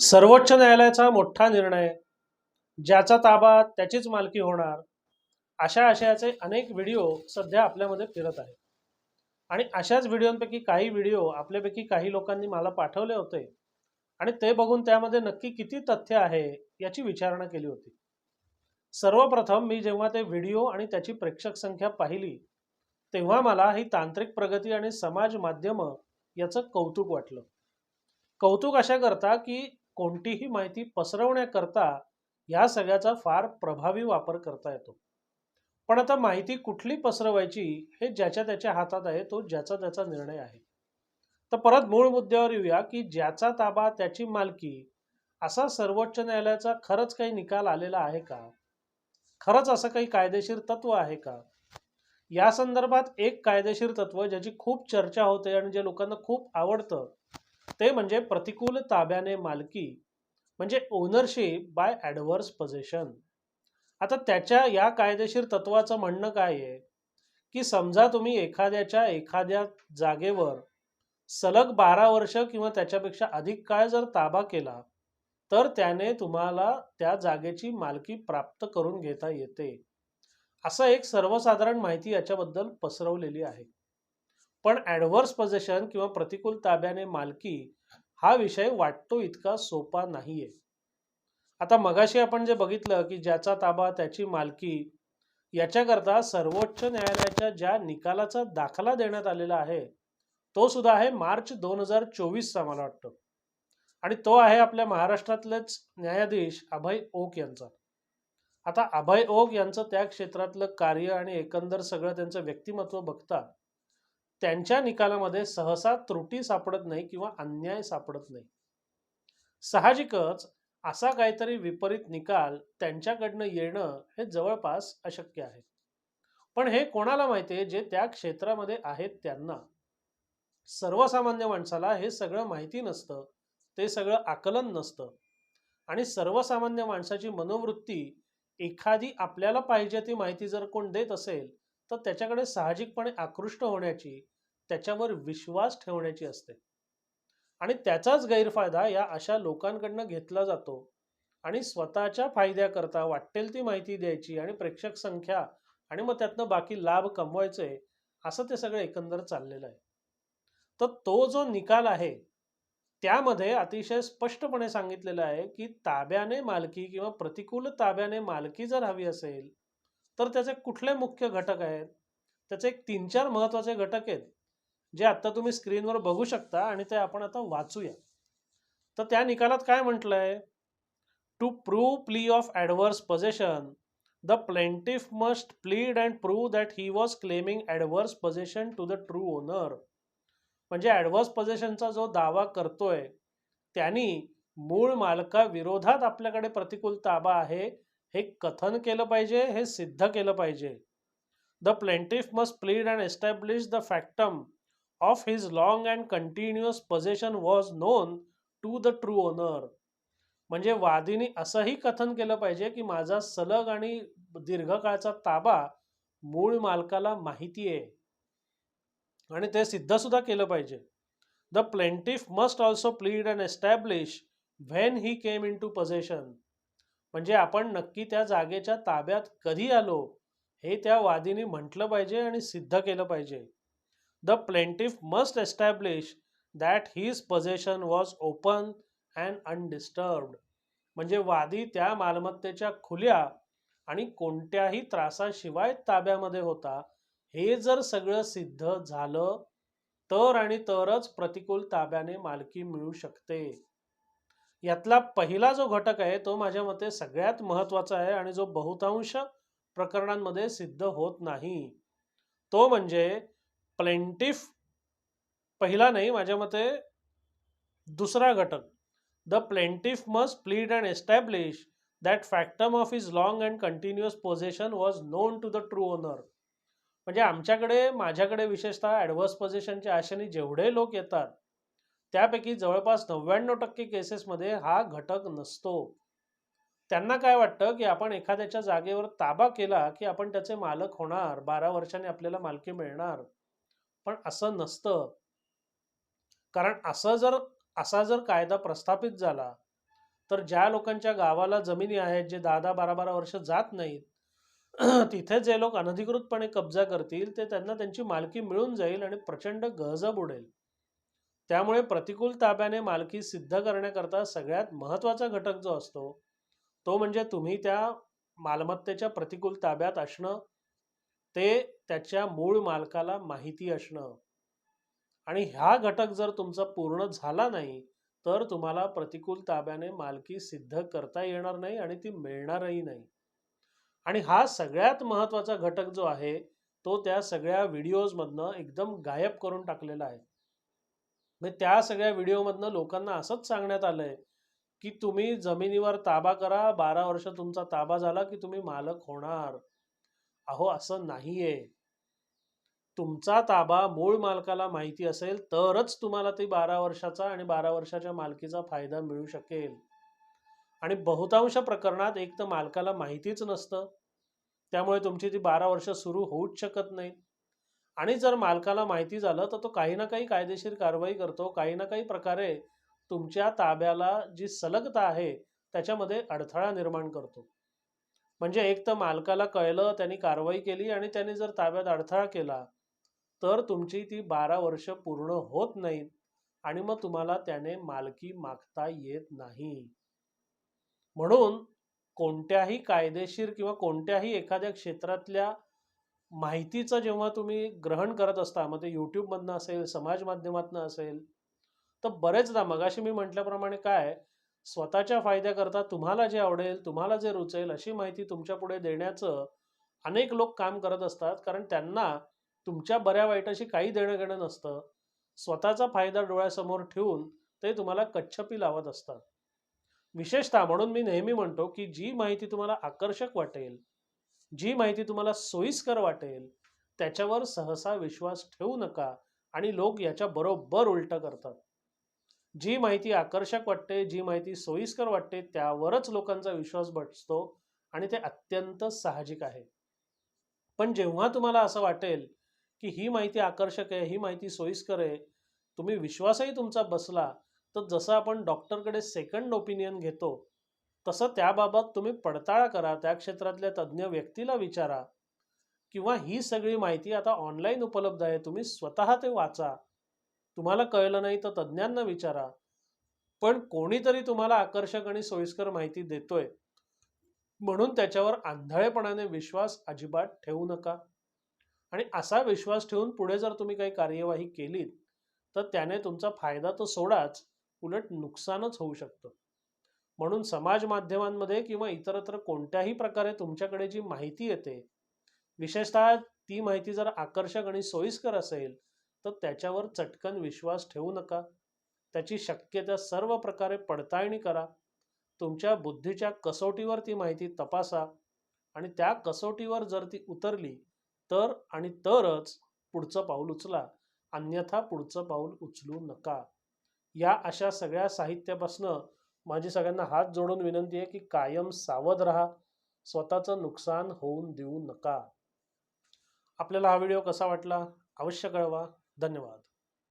सर्वोच्च न्यायालयाचा मोठा निर्णय ज्याचा ताबा त्याचीच मालकी होणार अशा आशयाचे अनेक व्हिडिओ सध्या आपल्यामध्ये फिरत आहेत. आणि अशाच व्हिडिओंपैकी काही व्हिडिओ आपल्यापैकी काही लोकांनी मला पाठवले होते आणि ते बघून त्यामध्ये नक्की किती तथ्य आहे याची विचारणा केली होती. सर्वप्रथम मी जेव्हा ते व्हिडिओ आणि त्याची प्रेक्षक संख्या पाहिली तेव्हा मला ही तांत्रिक प्रगती आणि समाज माध्यम याचं कौतुक वाटलं. कौतुक अशा करता की कोणतीही माहिती पसरवण्याकरता या सगळ्याचा फार प्रभावी वापर करता येतो. पण आता माहिती कुठली पसरवायची हे ज्याच्या त्याच्या हातात आहे तो ज्याचा त्याचा निर्णय आहे. तर परत मूळ मुद्द्यावर येऊया की ज्याचा ताबा त्याची मालकी असा सर्वोच्च न्यायालयाचा खरंच काही निकाल आलेला आहे का? खरंच असं काही कायदेशीर तत्व आहे का? या संदर्भात एक कायदेशीर तत्व ज्याची खूप चर्चा होते आणि जे लोकांना खूप आवडतं ते म्हणजे प्रतिकूल ताब्याने मालकी म्हणजे ओनरशिप बाय ॲडव्हर्स पोझिशन आता त्याच्या या कायदेशीर तत्वाचं म्हणणं काय आहे? की समजा तुम्ही एखाद्याच्या एखाद्या जागेवर सलग बारा वर्ष किंवा त्याच्यापेक्षा अधिक काळ जर ताबा केला तर त्याने तुम्हाला त्या जागेची मालकी प्राप्त करून घेता येते. असं एक सर्वसाधारण माहिती याच्याबद्दल पसरवलेली आहे. पण ॲडव्हर्स पोझिशन किंवा प्रतिकूल ताब्याने मालकी हा विषय वाटतो इतका सोपा नाहीये. आता मगाशी आपण जे बघितलं की ज्याचा ताबा त्याची मालकी याच्याकरता सर्वोच्च न्यायालयाच्या ज्या निकालाचा दाखला देण्यात आलेला आहे तो सुद्धा आहे मार्च दोन हजार चोवीसचा मला वाटतं. आणि तो आहे आपल्या महाराष्ट्रातलेच न्यायाधीश अभय ओक यांचा. आता अभय ओक यांचं त्या क्षेत्रातलं कार्य आणि एकंदर सगळं त्यांचं व्यक्तिमत्व बघता त्यांच्या निकालामध्ये सहसा त्रुटी सापडत नाही किंवा अन्याय सापडत नाही. साहजिकच असा काहीतरी विपरीत निकाल त्यांच्याकडनं येणं हे जवळपास अशक्य आहे. पण हे कोणाला माहिती आहे? जे त्या क्षेत्रामध्ये आहेत त्यांना. सर्वसामान्य माणसाला हे सगळं माहिती नसतं. ते सगळं आकलन नसतं. आणि सर्वसामान्य माणसाची मनोवृत्ती एखादी आपल्याला पाहिजे ती माहिती जर कोण देत असेल तर त्याच्याकडे साहजिकपणे आकृष्ट होण्याची त्याच्यावर विश्वास ठेवण्याची असते. आणि त्याचाच गैरफायदा या अशा लोकांकडनं घेतला जातो आणि स्वतःच्या फायद्याकरता वाटेल ती माहिती द्यायची आणि प्रेक्षक संख्या आणि मग त्यातनं बाकी लाभ कमवायचे असं ते सगळं एकंदर चाललेलं आहे. तर तो जो निकाल आहे त्यामध्ये अतिशय स्पष्टपणे सांगितलेलं आहे की ताब्याने मालकी किंवा प्रतिकूल ताब्याने मालकी जर हवी असेल तर त्याचे कुठले मुख्य घटक आहेत? त्याचे एक तीन चार महत्त्वाचे घटक आहेत जे आता तुम्ही स्क्रीनवर बघू शकता आणि ते आपण आता वाचूया. तर त्या निकालात काय म्हटलंय? To prove plea of adverse possession the plaintiff must plead and prove that he was claiming adverse possession to the true owner म्हणजे ॲडव्हर्स पोझेशनचा जो दावा करतोय त्यांनी मूळ मालका विरोधात आपल्याकडे प्रतिकूल ताबा आहे हे कथन केलं पाहिजे हे सिद्ध केलं पाहिजे. The plaintiff must plead and establish the factum of his long and continuous possession was known to the true owner म्हणजे वादीने असंही कथन केलं पाहिजे की माझा सलग आणि दीर्घकाळचा ताबा मूळ मालकाला माहिती आहे. आणि ते सिद्ध सुद्धा केलं पाहिजे. The plaintiff must also plead and establish when he came into possession म्हणजे आपण नक्की त्या जागेच्या ताब्यात कधी आलो हे त्या वादीने म्हटलं पाहिजे आणि सिद्ध केलं पाहिजे. The plaintiff must establish that his possession was open and undisturbed म्हणजे वादी त्या मालमत्तेच्या खुल्या आणि कोणत्याही त्रासाशिवाय ताब्यामध्ये होता हे जर सगळं सिद्ध झालं तर आणि तरच प्रतिकूल ताब्याने मालकी मिळू शकते. यातला पहिला जो घटक आहे तो माझ्या मते सगळ्यात महत्त्वाचा आहे आणि जो बहुतांश प्रकरणांमध्ये सिद्ध होत नाही. तो म्हणजे प्लेंटिफ पहिला नाही माझ्या मते दुसरा घटक. The plaintiff must plead and establish that factum of his long and continuous possession was known to the true owner म्हणजे आमच्याकडे माझ्याकडे विशेषतः ॲडव्हर्स पोझिशनच्या आशेने जेवढे लोक येतात त्यापैकी जवळपास नव्याण्णव टक्के केसेसमध्ये हा घटक नसतो. त्यांना काय वाटतं की आपण एखाद्याच्या जागेवर ताबा केला की आपण त्याचे मालक होणार बारा वर्षांनी आपल्याला मालकी मिळणार? पण असं नसतं. कारण असं जर असा जर कायदा प्रस्थापित झाला तर ज्या लोकांच्या गावाला जमिनी आहेत जे दहा दहा बारा बारा वर्ष जात नाहीत तिथे जे लोक अनधिकृतपणे कब्जा करतील ते त्यांना त्यांची मालकी मिळून जाईल आणि प्रचंड गहजब उडेल. त्यामुळे प्रतिकूल ताब्याने मालकी सिद्ध करण्याकरता सगळ्यात महत्त्वाचा घटक जो असतो तो म्हणजे तुम्ही त्या मालमत्तेच्या प्रतिकूल ताब्यात असणं ते त्याच्या मूळ मालकाला माहिती असणं. आणि हा घटक जर तुमचा पूर्ण झाला नाही तर तुम्हाला प्रतिकूल ताब्याने मालकी सिद्ध करता येणार नाही आणि ती मिळणारही नाही. आणि हा सगळ्यात महत्त्वाचा घटक जो आहे तो त्या सगळ्या व्हिडिओजमधनं एकदम गायब करून टाकलेला आहे. म्हणजे त्या सगळ्या व्हिडिओमधनं लोकांना असंच सांगण्यात आलंय की तुम्ही जमिनीवर ताबा करा बारा वर्ष तुमचा ताबा झाला की तुम्ही मालक होणार. अहो असं नाहीये. तुमचा ताबा मूळ मालकाला माहिती असेल तरच तुम्हाला ती बारा वर्षाचा आणि बारा वर्षाच्या मालकीचा फायदा मिळू शकेल. आणि बहुतांश प्रकरणात एक तर मालकाला माहितीच नसतं. त्यामुळे तुमची ती बारा वर्ष सुरू होऊच शकत नाही आणि जर मालकाला माहिती झालं तर तो काही ना काही कायदेशीर कारवाई करतो. काही ना काही प्रकारे तुमच्या ताब्याला जी सलगता आहे त्याच्यामध्ये अडथळा निर्माण करतो. म्हणजे एक तर मालकाला कळलं त्यांनी कारवाई केली आणि त्याने जर ताब्यात अडथळा केला तर तुमची ती बारा वर्ष पूर्ण होत नाहीत आणि मग तुम्हाला त्याने मालकी मागता येत नाही. म्हणून कोणत्याही कायदेशीर किंवा कोणत्याही एखाद्या क्षेत्रातल्या माहितीचं जेव्हा तुम्ही ग्रहण करत असता मग ते यूट्यूबमधनं असेल समाज माध्यमातनं असेल तर बरेचदा मगाशी मी म्हटल्याप्रमाणे काय स्वतःच्या फायद्याकरता तुम्हाला जे आवडेल तुम्हाला जे रुचेल अशी माहिती तुमच्यापुढे देण्याचं अनेक लोक काम करत असतात. कारण त्यांना तुमच्या बऱ्या वाईटाशी काही देणं घेणं नसतं. स्वतःचा फायदा डोळ्यासमोर ठेवून ते तुम्हाला कच्छपी लावत असतात. विशेषतः म्हणून मी नेहमी म्हणतो की जी माहिती तुम्हाला आकर्षक वाटेल जी माहिती तुम्हाला सोयीस्कर वाटेल त्याच्यावर सहसा विश्वास ठेवू नका आणि लोक याच्या बरोबर उलट करतात. जी माहिती आकर्षक वाटते जी माहिती सोयीस्कर वाटते त्यावरच लोकांचा विश्वास बसतो आणि ते अत्यंत साहजिक आहे. पण जेव्हा तुम्हाला असं वाटेल की ही माहिती आकर्षक आहे ही माहिती सोयीस्कर आहे तुम्ही विश्वासही तुमचा बसला तर जसं आपण डॉक्टरकडे सेकंड ओपिनियन घेतो तसं त्याबाबत तुम्ही पडताळा करा त्या क्षेत्रातल्या तज्ज्ञ व्यक्तीला विचारा. किंवा ही सगळी माहिती आता ऑनलाईन उपलब्ध आहे तुम्ही स्वतः ते वाचा. तुम्हाला कळलं नाही तर तज्ज्ञांना विचारा. पण कोणीतरी तुम्हाला आकर्षक आणि सोयीस्कर माहिती देतोय. म्हणून त्याच्यावर आंधळेपणाने विश्वास अजिबात ठेवू नका. आणि असा विश्वास ठेवून पुढे जर तुम्ही काही कार्यवाही केलीत तर त्याने तुमचा फायदा तर सोडाच उलट नुकसानच होऊ शकतं. म्हणून समाज माध्यमांमध्ये किंवा इतरत्र कोणत्याही प्रकारे तुमच्याकडे जी माहिती येते विशेषतः ती माहिती जर आकर्षक आणि सोयीस्कर असेल तर त्याच्यावर चटकन विश्वास ठेवू नका. त्याची शक्य त्या सर्व प्रकारे पडताळणी करा. तुमच्या बुद्धीच्या कसोटीवर ती माहिती तपासा आणि त्या कसोटीवर जर ती उतरली तर आणि तरच पुढचं पाऊल उचला. अन्यथा पुढचं पाऊल उचलू नका. या अशा सगळ्या साहित्यापासनं माझी सगळ्यांना हात जोडून विनंती आहे की कायम सावध राहा. स्वतःचं नुकसान होऊन देऊ नका. आपल्याला हा व्हिडिओ कसा वाटला अवश्य कळवा. धन्यवाद.